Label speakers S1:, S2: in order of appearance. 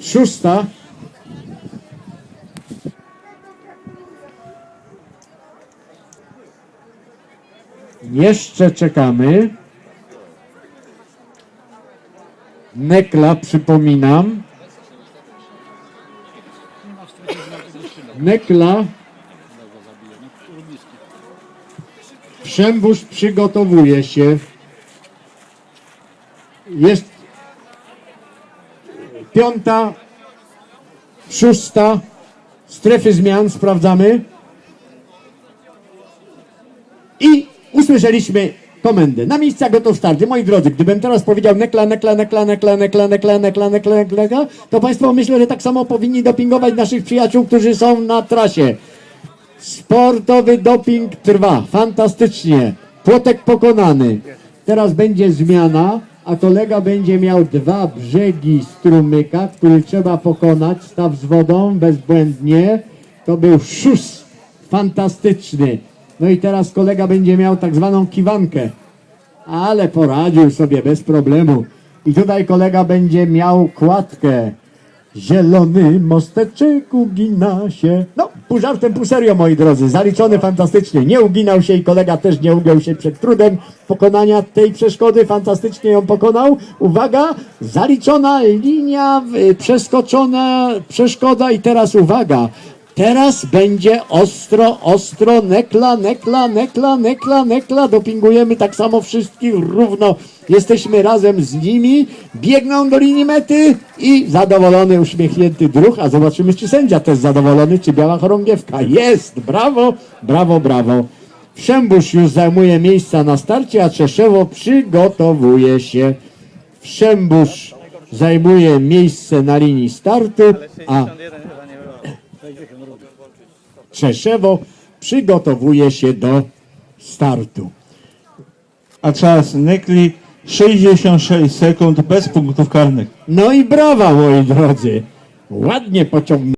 S1: Szósta. Jeszcze czekamy. Nekla, przypominam. Nekla. Przembusz przygotowuje się. Jest piąta, szósta, strefy zmian sprawdzamy. I usłyszeliśmy komendę. Na miejsca gotów starty. Moi drodzy, gdybym teraz powiedział nekla, nekla, nekla, nekla, nekla, nekla, nekla, nekla, nekla, to Państwo myślę, że tak samo powinni dopingować naszych przyjaciół, którzy są na trasie. Sportowy doping trwa. Fantastycznie. Płotek pokonany. Teraz będzie zmiana, a kolega będzie miał dwa brzegi strumyka, który trzeba pokonać. Staw z wodą bezbłędnie. To był szus. Fantastyczny. No i teraz kolega będzie miał tak zwaną kiwankę. Ale poradził sobie bez problemu. I tutaj kolega będzie miał kładkę. Zielony mosteczek ugina się. No, pół żartem, pół serio, moi drodzy. Zaliczony fantastycznie. Nie uginał się i kolega też nie ugiął się przed trudem pokonania tej przeszkody. Fantastycznie ją pokonał. Uwaga, zaliczona linia, y, przeskoczona przeszkoda i teraz uwaga. Teraz będzie ostro, ostro, nekla, nekla, nekla, nekla, nekla. Dopingujemy tak samo wszystkich równo. Jesteśmy razem z nimi. Biegną do linii mety i zadowolony, uśmiechnięty druh. A zobaczymy, czy sędzia też zadowolony, czy biała chorągiewka. Jest! Brawo, brawo, brawo. Wszębusz już zajmuje miejsca na starcie, a Czeszewo przygotowuje się. Wszębusz zajmuje miejsce na linii startu, a Czeszewo przygotowuje się do startu.
S2: A czas Nekli 66 sekund bez punktów karnych.
S1: No i brawa, moi drodzy. Ładnie pociągnął.